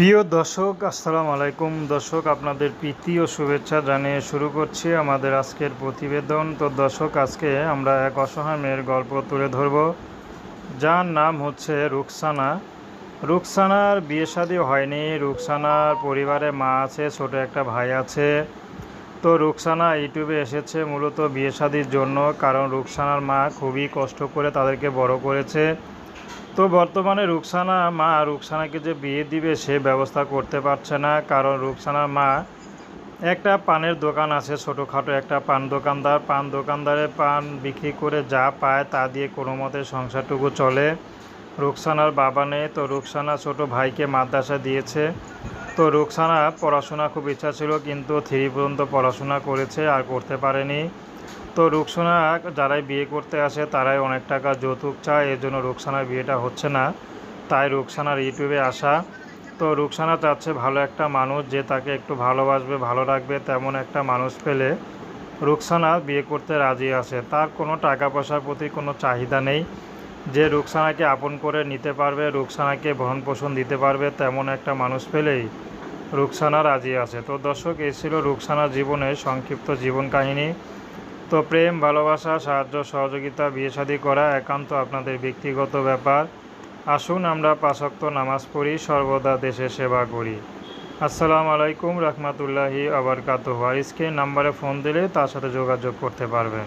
প্রিয় দর্শক, আসসালামু আলাইকুম। দর্শক, আপনাদের প্রীতি ও শুভেচ্ছা জানিয়ে শুরু করছি আমাদের আজকের প্রতিবেদন। তো দর্শক, আজকে আমরা এক অসহায় গল্প তুলে ধরব। যার নাম হচ্ছে রুকসানা। রুকসানার বিয়ে শাদী হয়নি। রুকসানার পরিবারে মা আছে, ছোট একটা ভাই আছে। তো রুকসানা ইউটিউবে এসেছে মূলত বিয়ে শাদির জন্য, কারণ রুকসানার মা খুবই কষ্ট করে তাদেরকে বড় করেছে। তো বর্তমানে রুকসানা মা, রুকসানাকে যে বিয়ে দিবে সে ব্যবস্থা করতে পারছে না। কারণ রুকসানার মা একটা পানের দোকান আছে ছোটোখাটো, একটা পান দোকানদার। পান দোকানদারে পান বিক্রি করে যা পায় তা দিয়ে কোনো মতে সংসারটুকু চলে। রুকসানার বাবা নেই, তো রুকসানা ছোট ভাইকে মাদ্রাসা দিয়েছে। তো রুকসানা পড়াশোনা খুব ইচ্ছা ছিল, কিন্তু থ্রি পর্যন্ত পড়াশোনা করেছে আর করতে পারেনি। তো রুকসানা যারাই বিয়ে করতে আসে তারাই অনেক টাকা যৌতুক চায়, এর জন্য রুকসানার বিয়েটা হচ্ছে না। তাই রুকসানার ইউটিউবে আসা। তো রুকসানা চাচ্ছে ভালো একটা মানুষ যে তাকে একটু ভালোবাসবে, ভালো রাখবে, তেমন একটা মানুষ পেলে রুকসানা বিয়ে করতে রাজি আছে। তার কোনো টাকা পয়সার প্রতি কোনো চাহিদা নেই। যে রুকসানাকে আপন করে নিতে পারবে, রুকসানাকে ভরণ পোষণ দিতে পারবে, তেমন একটা মানুষ পেলেই রুকসানা রাজি আছে। তো দর্শক, এই ছিল রুকসানার জীবনের সংক্ষিপ্ত জীবন কাহিনী। তো প্রেম, ভালোবাসা, সাহায্য, সহযোগিতা, বিয়ে শাদী করা একান্ত আপনাদের ব্যক্তিগত ব্যাপার। আসুন আমরা পাশক্ত নামাজ পড়ি, সর্বদা দেশে সেবা করি। আসসালামু আলাইকুম রহমতুল্লাহি আবরকাত কাতু স্ক্রিন নাম্বারে ফোন দিলে তার সাথে যোগাযোগ করতে পারবেন।